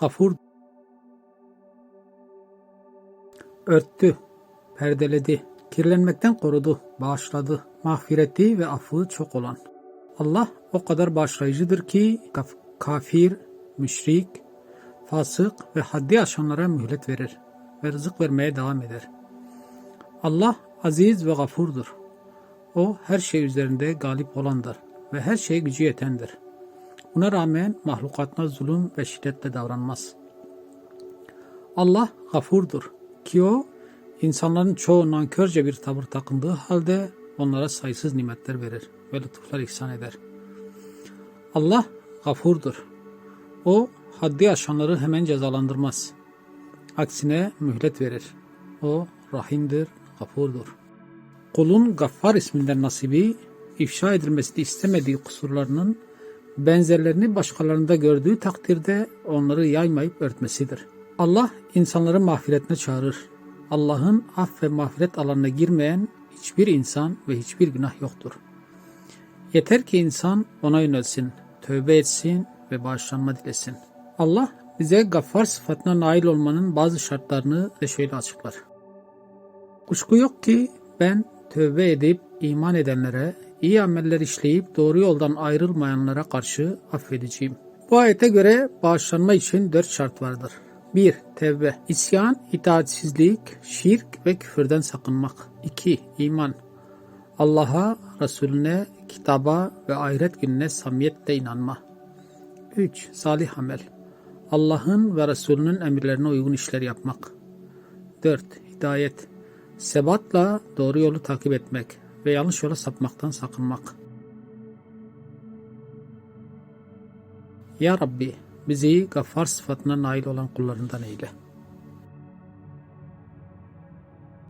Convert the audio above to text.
gafur örttü, perdeledi, kirlenmekten korudu, bağışladı, mağfireti ve affı çok olan. Allah o kadar bağışlayıcıdır ki kaf- kafir, müşrik, fasık ve haddi aşanlara mühlet verir ve rızık vermeye devam eder. Allah aziz ve gafurdur. O her şey üzerinde galip olandır ve her şeye gücü yetendir. Buna rağmen mahlukatına zulüm ve şiddetle davranmaz. Allah gafurdur ki o insanların çoğu nankörce bir tavır takındığı halde onlara sayısız nimetler verir ve lütuflar ihsan eder. Allah gafurdur. O haddi aşanları hemen cezalandırmaz. Aksine mühlet verir. O rahimdir, gafurdur. Kulun Gaffar isminden nasibi, ifşa edilmesini istemediği kusurlarının benzerlerini başkalarında gördüğü takdirde onları yaymayıp örtmesidir. Allah insanları mağfiretine çağırır. Allah'ın af ve mağfiret alanına girmeyen hiçbir insan ve hiçbir günah yoktur. Yeter ki insan ona yönelsin, tövbe etsin ve bağışlanma dilesin. Allah bize gaffar sıfatına nail olmanın bazı şartlarını de şöyle açıklar. Kuşku yok ki ben tövbe edip iman edenlere, iyi ameller işleyip doğru yoldan ayrılmayanlara karşı affedeceğim. Bu ayete göre bağışlanma için dört şart vardır. 1. Tevbe. İsyan, itaatsizlik, şirk ve küfürden sakınmak. 2. İman. Allah'a, Resulüne, kitaba ve ahiret gününe samimiyetle inanma. 3. Salih amel. Allah'ın ve Resulünün emirlerine uygun işler yapmak. 4. Hidayet. Sebatla doğru yolu takip etmek ve yanlış yola sapmaktan sakınmak. Ya Rabbi bizi gaffar sıfatına nail olan kullarından eyle.